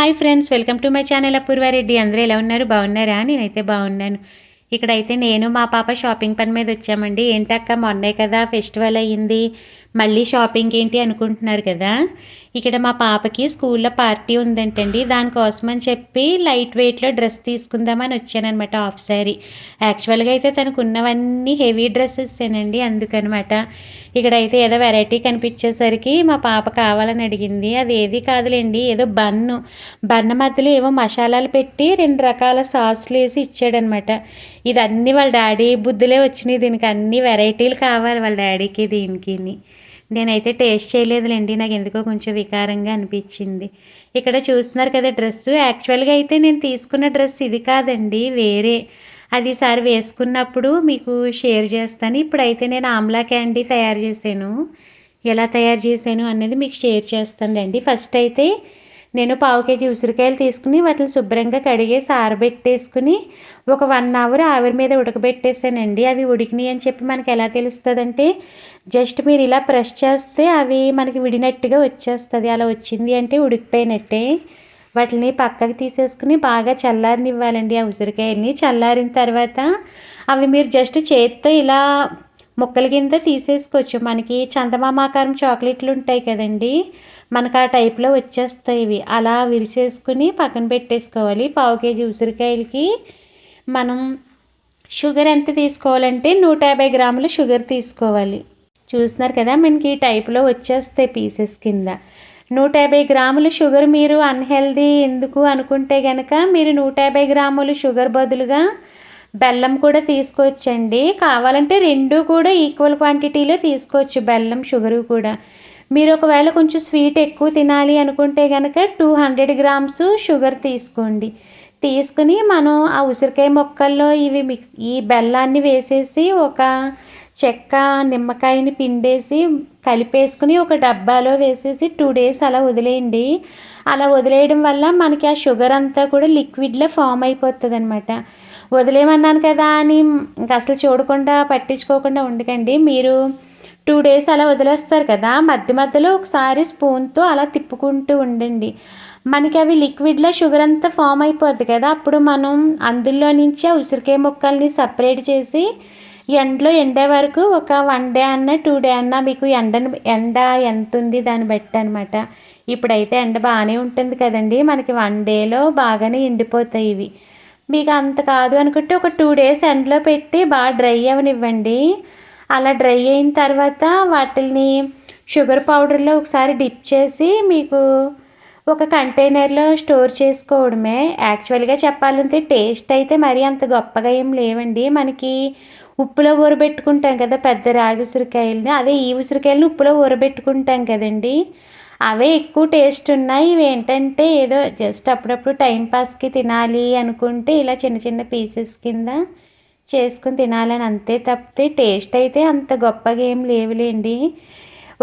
Hi friends welcome to my channel Apoorva Reddy అందరూ ఎలా ఉన్నారు? బాగున్నారా? నేనైతే బాగున్నాను. ఇక్కడైతే నేను మా పాప షాపింగ్ పని మీద వచ్చామండి. ఏంటక్క మొన్నే కదా ఫెస్టివల్ అయ్యింది. మళ్ళీ షాపింగ్ ఏంటి అనుకుంటున్నారు కదా? ఇక్కడ మా పాపకి స్కూల్లో పార్టీ ఉందంటండి. దానికోసం అని చెప్పి లైట్ వెయిట్లో డ్రెస్ తీసుకుందామని వచ్చానమాట హాఫ్ శారీ. యాక్చువల్గా అయితే తనకు ఉన్నవన్నీ హెవీ డ్రెస్సెస్ అందుకనమాట ఇక్కడైతే ఏదో వెరైటీ కనిపించేసరికి మా పాప కావాలని అడిగింది. అది ఏది కాదులేండి ఏదో బన్ను. బన్న మధ్యలో ఏవో మసాలాలు పెట్టి రెండు రకాల సాసులు వేసి ఇచ్చాడనమాట ఇది అన్నీ వాళ్ళ డాడీ బుద్ధులే వచ్చినాయి. దీనికి అన్ని వెరైటీలు కావాలి వాళ్ళ డాడీకి దీనికి నేనైతే టేస్ట్ చేయలేదులేండి నాకు ఎందుకో కొంచెం వికారంగా అనిపించింది. ఇక్కడ చూస్తున్నారు కదా డ్రెస్సు యాక్చువల్గా అయితే నేను తీసుకున్న డ్రెస్ ఇది కాదండి వేరే. అది సారి వేసుకున్నప్పుడు మీకు షేర్ చేస్తాను. ఇప్పుడైతే నేను ఆమ్లా క్యాండీ తయారు చేశాను. ఎలా తయారు చేశాను అనేది మీకు షేర్ చేస్తానులేండి ఫస్ట్ అయితే నేను పావు కేజీ ఉసిరికాయలు తీసుకుని వాటిని శుభ్రంగా కడిగేసి ఆరబెట్టేసుకుని ఒక వన్ అవర్ ఆవిరి మీద ఉడకబెట్టేసానండి అవి ఉడికినాయి అని చెప్పి మనకి ఎలా తెలుస్తుందంటే జస్ట్ మీరు ఇలా ప్రెస్ చేస్తే అవి మనకి విడినట్టుగా వచ్చేస్తుంది. అలా వచ్చింది అంటే ఉడికిపోయినట్టే. వాటిని పక్కకి తీసేసుకుని బాగా చల్లారనివ్వాలండి ఆ ఉసిరికాయల్ని. చల్లారిన తర్వాత అవి మీరు జస్ట్ చేత్తో ఇలా ముక్కల కింద తీసేసుకోవచ్చు. మనకి చందమామాకారం చాక్లెట్లు ఉంటాయి కదండి. మనకు ఆ టైప్లో వచ్చేస్తాయి ఇవి. అలా విరిసేసుకుని పక్కన పెట్టేసుకోవాలి. పావు కేజీ ఉసిరికాయలకి మనం షుగర్ ఎంత తీసుకోవాలంటే నూట యాభై గ్రాముల షుగర్ తీసుకోవాలి. చూస్తున్నారు కదా మనకి ఈ టైప్లో వచ్చేస్తాయి పీసెస్ కింద. నూట యాభై గ్రాముల షుగర్ మీరు అన్హెల్దీ ఎందుకు అనుకుంటే కనుక మీరు నూట యాభై గ్రాములు షుగర్ బదులుగా బెల్లం కూడా తీసుకోవచ్చండి. కావాలంటే రెండు కూడా ఈక్వల్ క్వాంటిటీలో తీసుకోవచ్చు బెల్లం షుగరు కూడా. మీరు ఒకవేళ కొంచెం స్వీట్ ఎక్కువ తినాలి అనుకుంటే కనుక టూ హండ్రెడ్ గ్రామ్స్ షుగర్ తీసుకోండి. తీసుకుని మనం ఆ ఉసిరికాయ మొక్కల్లో ఇవి మిక్స్ ఈ బెల్లాన్ని వేసేసి ఒక చెక్క నిమ్మకాయని పిండేసి కలిపేసుకుని ఒక డబ్బాలో వేసేసి టూ డేస్ అలా వదిలేయండి. అలా వదిలేయడం వల్ల మనకి ఆ షుగర్ అంతా కూడా లిక్విడ్లో ఫామ్ అయిపోతుంది అనమాట వదిలేయమన్నాను కదా అని ఇంకా అసలు చూడకుండా పట్టించుకోకుండా ఉండకండి. మీరు టూ డేస్ అలా వదిలేస్తారు కదా మధ్య మధ్యలో ఒకసారి స్పూన్తో అలా తిప్పుకుంటూ ఉండండి. మనకి అవి లిక్విడ్లో షుగర్ అంతా ఫామ్ అయిపోద్ది కదా అప్పుడు మనం అందులో నుంచి ఆ ఉసిరికాయ ముక్కల్ని సపరేట్ చేసి ఎండలో ఎండే వరకు ఒక వన్ డే అన్న టూ డే అన్న మీకు ఎండను ఎండ ఎంత ఉంది దాన్ని బట్టి అనమాట ఇప్పుడైతే ఎండ బాగానే ఉంటుంది కదండి మనకి వన్ డేలో బాగానే ఎండిపోతాయి ఇవి. మీకు అంత కాదు అనుకుంటే ఒక టూ డేస్ ఎండలో పెట్టి బాగా డ్రై అవనివ్వండి. అలా డ్రై అయిన తర్వాత వాటిని షుగర్ పౌడర్లో ఒకసారి డిప్ చేసి మీకు ఒక కంటైనర్లో స్టోర్ చేసుకోవడమే. యాక్చువల్గా చెప్పాలంటే టేస్ట్ అయితే మరీ అంత గొప్పగా ఏం లేవండి. మనకి ఉప్పులో ఊరబెట్టుకుంటాం కదా పెద్ద రాగి ఉసిరికాయలని అదే ఈ ఉసిరికాయలను ఉప్పులో ఊరబెట్టుకుంటాం కదండి. అవే ఎక్కువ టేస్ట్ ఉన్నాయి. ఇవి ఏంటంటే ఏదో జస్ట్ అప్పుడప్పుడు టైంపాస్కి తినాలి అనుకుంటే ఇలా చిన్న చిన్న పీసెస్ కింద చేసుకుని తినాలని అంతే తప్పితే టేస్ట్ అయితే అంత గొప్పగా ఏం లేవులేండి.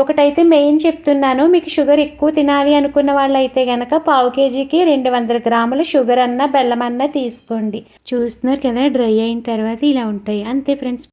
ఒకటైతే మెయిన్ చెప్తున్నాను మీకు షుగర్ ఎక్కువ తినాలి అనుకున్న వాళ్ళు అయితే కనుక పావు కేజీకి రెండు వందల గ్రాముల షుగర్ అన్న బెల్లం అన్న తీసుకోండి. చూస్తున్నారు కదా డ్రై అయిన తర్వాత ఇలా ఉంటాయి. అంతే ఫ్రెండ్స్